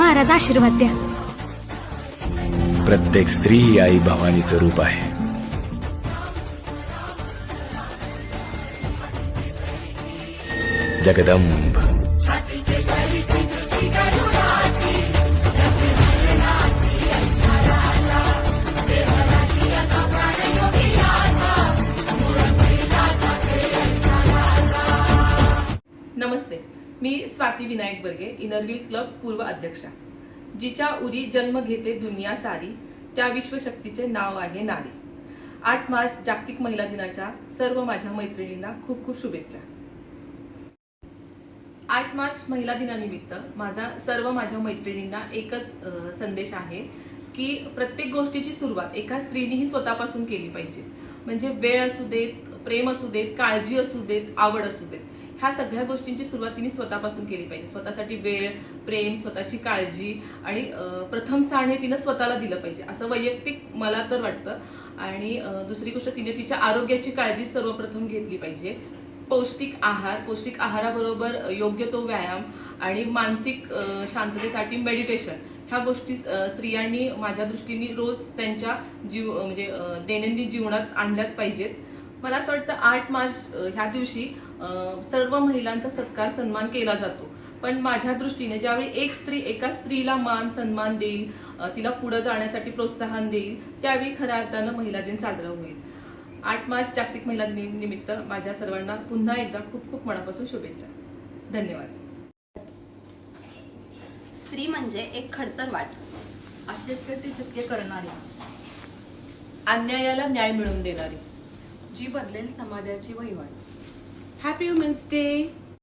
महाराज आशीर्वाद द्या. प्रत्येक स्त्री ही आई भवानीचं रूप आहे. जगदंब. नमस्ते. मी Swati Vinayak Barge inner wheel club पूर्व अध्यक्षा. जिच्या उरी जन्म घेते दुनिया सारी त्या विश्वशक्तीचे नाव आहे नारी. आठ मार्च जागतिक महिला दिनाच्या सर्व माझ्या मैत्रिणींना खूप खूप शुभेच्छा. आठ मार्च महिला दिनानिमित्त माझा सर्व माझ्या मैत्रिणींना एकच संदेश आहे की प्रत्येक गोष्टीची सुरुवात एका स्त्रीनेही स्वतःपासून केली पाहिजे. म्हणजे वेळ असू देत प्रेम असू देत काळजी असू देत आवड असू देत. ह्या सगळ्या गोष्टींची सुरुवात तिने स्वतःपासून केली पाहिजे. स्वतःसाठी वेळ प्रेम स्वतःची काळजी आणि प्रथम स्थान हे तिनं स्वतःला दिलं पाहिजे. असं वैयक्तिक मला तर वाटतं. आणि दुसरी गोष्ट तिने तिच्या आरोग्याची काळजी सर्वप्रथम घेतली पाहिजे. पौष्टिक आहार पौष्टिक आहाराबरोबर योग्य तो व्यायाम आणि मानसिक शांततेसाठी मेडिटेशन ह्या गोष्टी स्त्रियांनी माझ्या दृष्टीने रोज त्यांच्या जीव म्हणजे दैनंदिन जीवनात आणल्याच पाहिजेत. मला असं वाटतं आठ मार्च ह्या दिवशी सर्व महिलांचा सत्कार सन्मान केला जातो. पण माझ्या दृष्टीने ज्यावेळी एक स्त्री एका स्त्रीला मान सन्मान देईल तिला पुढे जाण्यासाठी प्रोत्साहन देईल त्यावेळी खऱ्या अर्थानं महिला दिन साजरा होईल. आठ मार्च जागतिक महिला दिनानिमित्त माझ्या सर्वांना पुन्हा एकदा खूप खूप मनापासून शुभेच्छा. धन्यवाद. स्त्री म्हणजे एक खडतर वाट. अशक्य ते शक्य करणारी. अन्यायाला न्याय मिळवून देणारी. जी बदलेल समाजाची वहिवाट. Happy Women's Day!